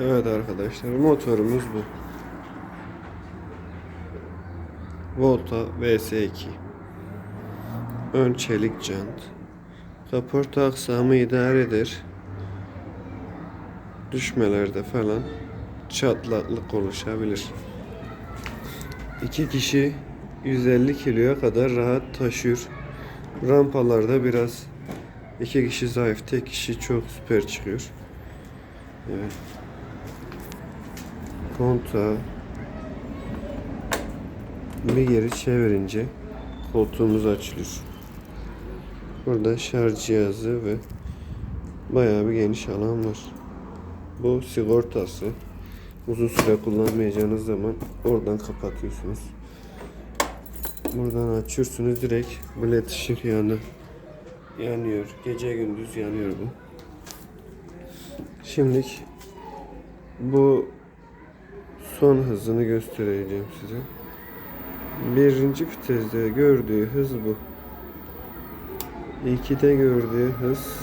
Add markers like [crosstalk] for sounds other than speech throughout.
Evet arkadaşlar motorumuz bu. Volta VS2. Ön çelik jant. Kaporta aksamı idare eder. Düşmelerde falan çatlaklık oluşabilir. İki kişi 150 kiloya kadar rahat taşıyor. Rampalarda biraz iki kişi zayıf, tek kişi çok süper çıkıyor. Evet. Kontağı bir geri çevirince koltuğumuz açılıyor. Burada şarj cihazı ve bayağı bir geniş alan var. Bu sigortası. Uzun süre kullanmayacağınız zaman oradan kapatıyorsunuz. Buradan açıyorsunuz direkt led ışık yanı yanıyor. Gece gündüz yanıyor bu. Şimdilik bu son hızını göstereceğim size. Birinci viteste gördüğü hız bu. İkide gördüğü hız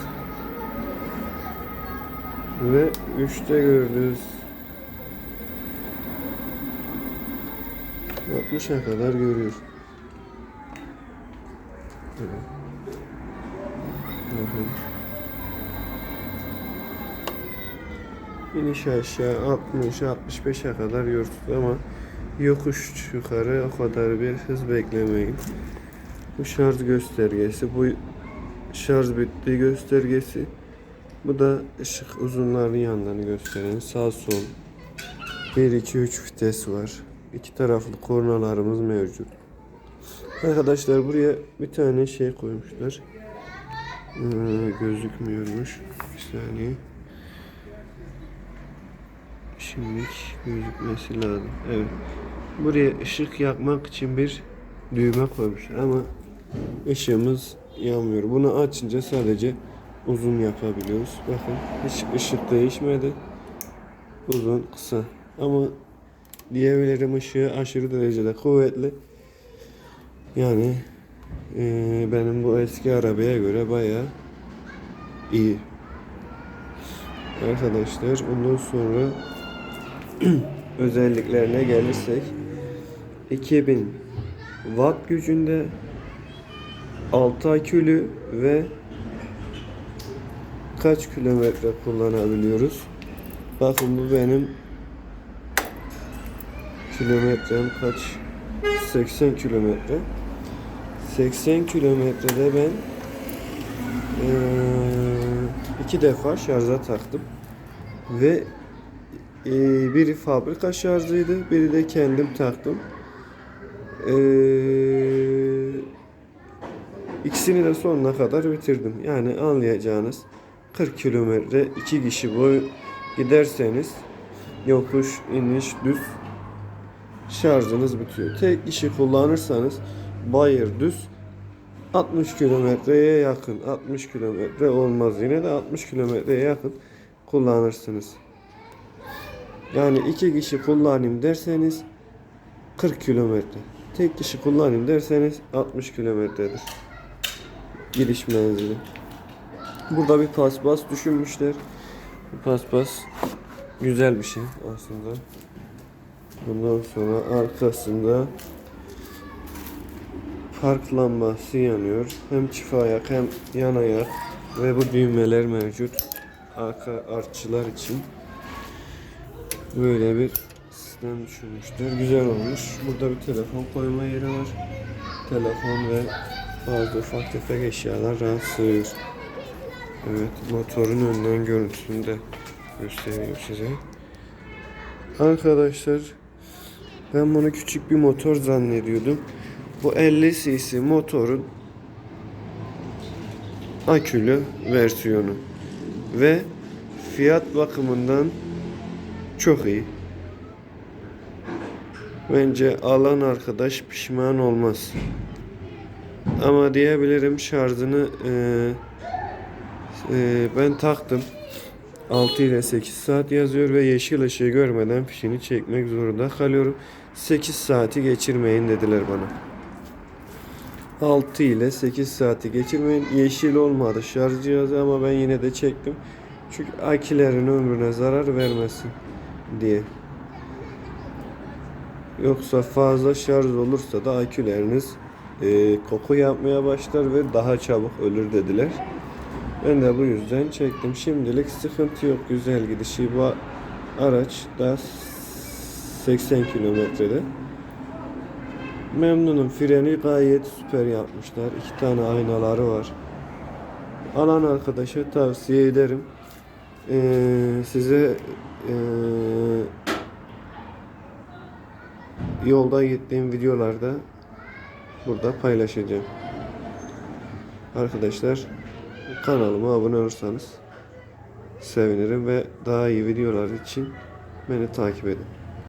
ve üçte gördüğü hız 60'a kadar görüyor. Evet. Hı. İniş aşağı 60-65'e kadar yürüttü ama yokuş yukarı o kadar bir hız beklemeyin. Bu şarj göstergesi, bu şarj bittiği göstergesi. Bu da ışık uzunlarının yanlarını gösteren sağ sol 1 2 3 vites var. İki taraflı kornalarımız mevcut. Arkadaşlar buraya bir tane şey koymuşlar. Ee, gözükmüyormuş. Bir saniye. Şimdilik gözükmesi lazım. Evet. Buraya ışık yakmak için bir düğme koymuşlar ama ışığımız yanmıyor. Bunu açınca sadece uzun yapabiliyoruz. Bakın hiç ışık değişmedi. Uzun kısa. Ama diyebilirim ışığı aşırı derecede kuvvetli. Yani eee, benim bu eski arabaya göre bayağı iyi. Arkadaşlar ondan sonra [clears throat] özelliklerine gelirsek 2000 watt gücünde 6 akülü ve kaç kilometre kullanabiliyoruz? Bakın bu benim kilometrem kaç? 80 kilometre. 80 kilometrede ben eee, iki defa şarja taktım ve eee, biri fabrika şarjıydı, biri de kendim taktım. Eee ikisini de sonuna kadar bitirdim. Yani anlayacağınız 40 kilometre iki kişi boyu giderseniz yokuş, iniş, düz şarjınız bitiyor. Tek kişi kullanırsanız bayır düz 60 kilometreye yakın. 60 kilometre olmaz yine de 60 kilometreye yakın kullanırsınız. Yani iki kişi kullanayım derseniz 40 kilometre. Tek kişi kullanayım derseniz 60 kilometredir. Gidiş menzili. Burada bir paspas düşünmüşler. Bu paspas güzel bir şey aslında. Bundan sonra arkasında park lambası yanıyor. Hem çift ayak hem yan ayak ve bu düğmeler mevcut. Arka artçılar için böyle bir sistem düşünmüşler. Güzel olmuş. Burada bir telefon koyma yeri var. Telefon ve bazı ufak tefek eşyalar rahat sığıyor. Evet motorun önden görüntüsünü de göstereyim size. Arkadaşlar ben bunu küçük bir motor zannediyordum. Bu 50 cc motorun akülü versiyonu ve fiyat bakımından çok iyi. Bence alan arkadaş pişman olmaz. Ama diyebilirim şarjını eee, eee, ben taktım. 6 ile 8 saat yazıyor ve yeşil ışığı görmeden fişini çekmek zorunda kalıyorum. 8 saati geçirmeyin dediler bana. 6 ile 8 saati geçirmeyin. Yeşil olmadı şarj cihazı ama ben yine de çektim. Çünkü akilerin ömrüne zarar vermesin diye. Yoksa fazla şarj olursa da aküleriniz e, koku yapmaya başlar ve daha çabuk ölür dediler. Ben de bu yüzden çektim. Şimdilik sıkıntı yok. Güzel gidişi bu araç da 80 kilometrede. Memnunum. Freni gayet süper yapmışlar. İki tane aynaları var. Alan arkadaşa tavsiye ederim. Ee, size ee, yolda gittiğim videolarda burada paylaşacağım. Arkadaşlar kanalıma abone olursanız sevinirim ve daha iyi videolar için beni takip edin.